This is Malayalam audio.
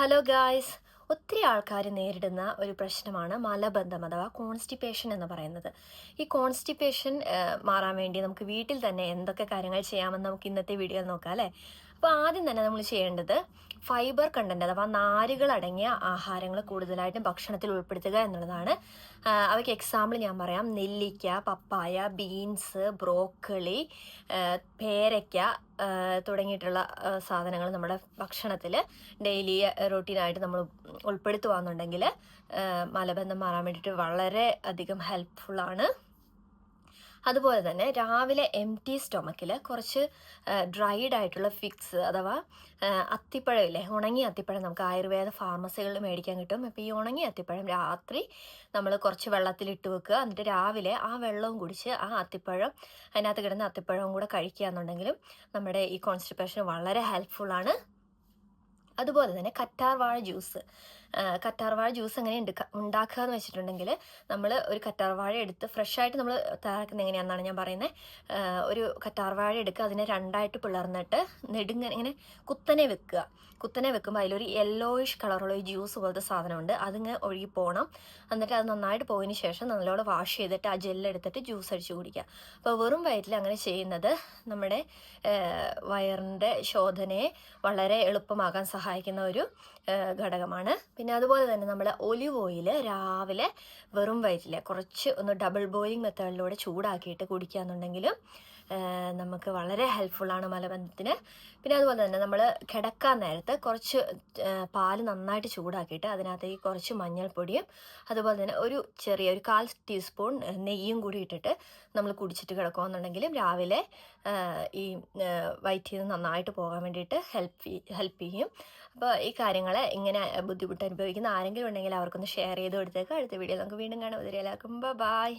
ഹലോ ഗായ്സ് ഒത്തിരി ആൾക്കാർ നേരിടുന്ന ഒരു പ്രശ്നമാണ് മലബന്ധം അഥവാ കോൺസ്റ്റിപ്പേഷൻ എന്ന് പറയുന്നത്. ഈ കോൺസ്റ്റിപ്പേഷൻ മാറാൻ വേണ്ടി നമുക്ക് വീട്ടിൽ തന്നെ എന്തൊക്കെ കാര്യങ്ങൾ ചെയ്യാമെന്ന് നമുക്ക് ഇന്നത്തെ വീഡിയോയിൽ നോക്കാം അല്ലേ? അപ്പോൾ ആദ്യം തന്നെ നമ്മൾ ചെയ്യേണ്ടത് ഫൈബർ കണ്ടന്റ് അഥവാ നാരുകൾ അടങ്ങിയ ആഹാരങ്ങൾ കൂടുതലായിട്ടും ഭക്ഷണത്തിൽ ഉൾപ്പെടുത്തുക എന്നുള്ളതാണ്. അവയ്ക്ക് എക്സാമ്പിൾ ഞാൻ പറയാം. നെല്ലിക്ക പപ്പായ ബീൻസ് ബ്രോക്കളി പേരയ്ക്ക തുടങ്ങിയിട്ടുള്ള സാധനങ്ങൾ നമ്മുടെ ഭക്ഷണത്തിൽ ഡെയിലി റൊട്ടീനായിട്ട് നമ്മൾ ഉൾപ്പെടുത്തുകയാണെന്നുണ്ടെങ്കിൽ മലബന്ധം മാറാൻ വേണ്ടിയിട്ട് വളരെ അധികം ഹെൽപ്ഫുള്ളാണ് അതുപോലെ തന്നെ രാവിലെ എം ടി സ്റ്റൊമക്കിൽ കുറച്ച് ഡ്രൈഡ് ആയിട്ടുള്ള ഫിക്സ് അഥവാ അത്തിപ്പഴം ഇല്ലേ ഉണങ്ങിയ അത്തിപ്പഴം നമുക്ക് ആയുർവേദ ഫാർമസികളിൽ മേടിക്കാൻ കിട്ടും. അപ്പോൾ ഈ ഉണങ്ങിയ അത്തിപ്പഴം രാത്രി നമ്മൾ കുറച്ച് വെള്ളത്തിലിട്ട് വെക്കുക. എന്നിട്ട് രാവിലെ ആ വെള്ളവും കുടിച്ച് ആ അത്തിപ്പഴം അതിനകത്ത് കിടന്ന അത്തിപ്പഴവും കൂടെ കഴിക്കുക എന്നുണ്ടെങ്കിലും നമ്മുടെ ഈ കോൺസ്റ്റിപ്പേഷൻ വളരെ ഹെൽപ്ഫുള്ളാണ് അതുപോലെ തന്നെ കറ്റാർവാഴ ജ്യൂസ് കറ്റാർവാഴ ജ്യൂസ് എങ്ങനെ ഉണ്ടാക്കുക എന്ന് വെച്ചിട്ടുണ്ടെങ്കിൽ നമ്മൾ ഒരു കറ്റാർവാഴ എടുത്ത് ഫ്രഷായിട്ട് നമ്മൾ തയ്യാറാക്കുന്നത് എങ്ങനെയാണെന്നാണ് ഞാൻ പറയുന്നത് ഒരു കറ്റാർവാഴ എടുക്കുക അതിനെ രണ്ടായിട്ട് പിളർന്നിട്ട് നെടുങ്ങ ഇങ്ങനെ കുത്തനെ വെക്കുക. കുത്തനെ വെക്കുമ്പോൾ അതിലൊരു യെല്ലോയിഷ് കളറുള്ള ഒരു ജ്യൂസ് പോലത്തെ സാധനമുണ്ട് അതിങ്ങനെ ഒഴുകി പോകണം എന്നിട്ട് അത് നന്നായിട്ട് പോയതിന് ശേഷം നല്ലോണം വാഷ് ചെയ്തിട്ട് ആ ജെല്ലെടുത്തിട്ട് ജ്യൂസ് അടിച്ച് കുടിക്കുക. അപ്പോൾ വെറും വയറ്റിൽ അങ്ങനെ ചെയ്യുന്നത് നമ്മുടെ വയറിന്റെ ശോധനയെ വളരെ എളുപ്പമാക്കാൻ സഹായിക്കുന്ന ഒരു ഘടകമാണ്. പിന്നെ അതുപോലെ തന്നെ നമ്മൾ ഒലിവ് ഓയിൽ രാവിലെ വെറും വയറ്റിൽ കുറച്ച് ഒന്ന് ഡബിൾ ബോയിലിംഗ് മെത്തേഡിലൂടെ ചൂടാക്കിയിട്ട് കുടിക്കുകയെന്നുണ്ടെങ്കിലും നമുക്ക് വളരെ ഹെൽപ്ഫുള്ളാണ് മലബന്ധത്തിന്. പിന്നെ അതുപോലെ തന്നെ നമ്മൾ കിടക്കാൻ നേരത്ത് കുറച്ച് പാൽ നന്നായിട്ട് ചൂടാക്കിയിട്ട് അതിനകത്തേക്ക് കുറച്ച് മഞ്ഞൾപ്പൊടിയും അതുപോലെ തന്നെ ഒരു ചെറിയ ഒരു കാൽ ടീസ്പൂൺ നെയ്യും കൂടി ഇട്ടിട്ട് നമ്മൾ കുടിച്ചിട്ട് കിടക്കുകയെന്നുണ്ടെങ്കിലും രാവിലെ ഈ വയറ്റിൽ നിന്ന് നന്നായിട്ട് പോകാൻ വേണ്ടിയിട്ട് ഹെൽപ്പ് ഹെൽപ്പ് ചെയ്യും. അപ്പോൾ ഈ കാര്യങ്ങൾ ഇങ്ങനെ ബുദ്ധിമുട്ട് അനുഭവിക്കുന്ന ആരെങ്കിലും ഉണ്ടെങ്കിൽ അവർക്കൊന്ന് ഷെയർ ചെയ്ത് കൊടുത്തേക്കാം. അടുത്ത വീഡിയോ നമുക്ക് വീണ്ടും കാണാം. അതിൽ എല്ലാവർക്കും ബൈ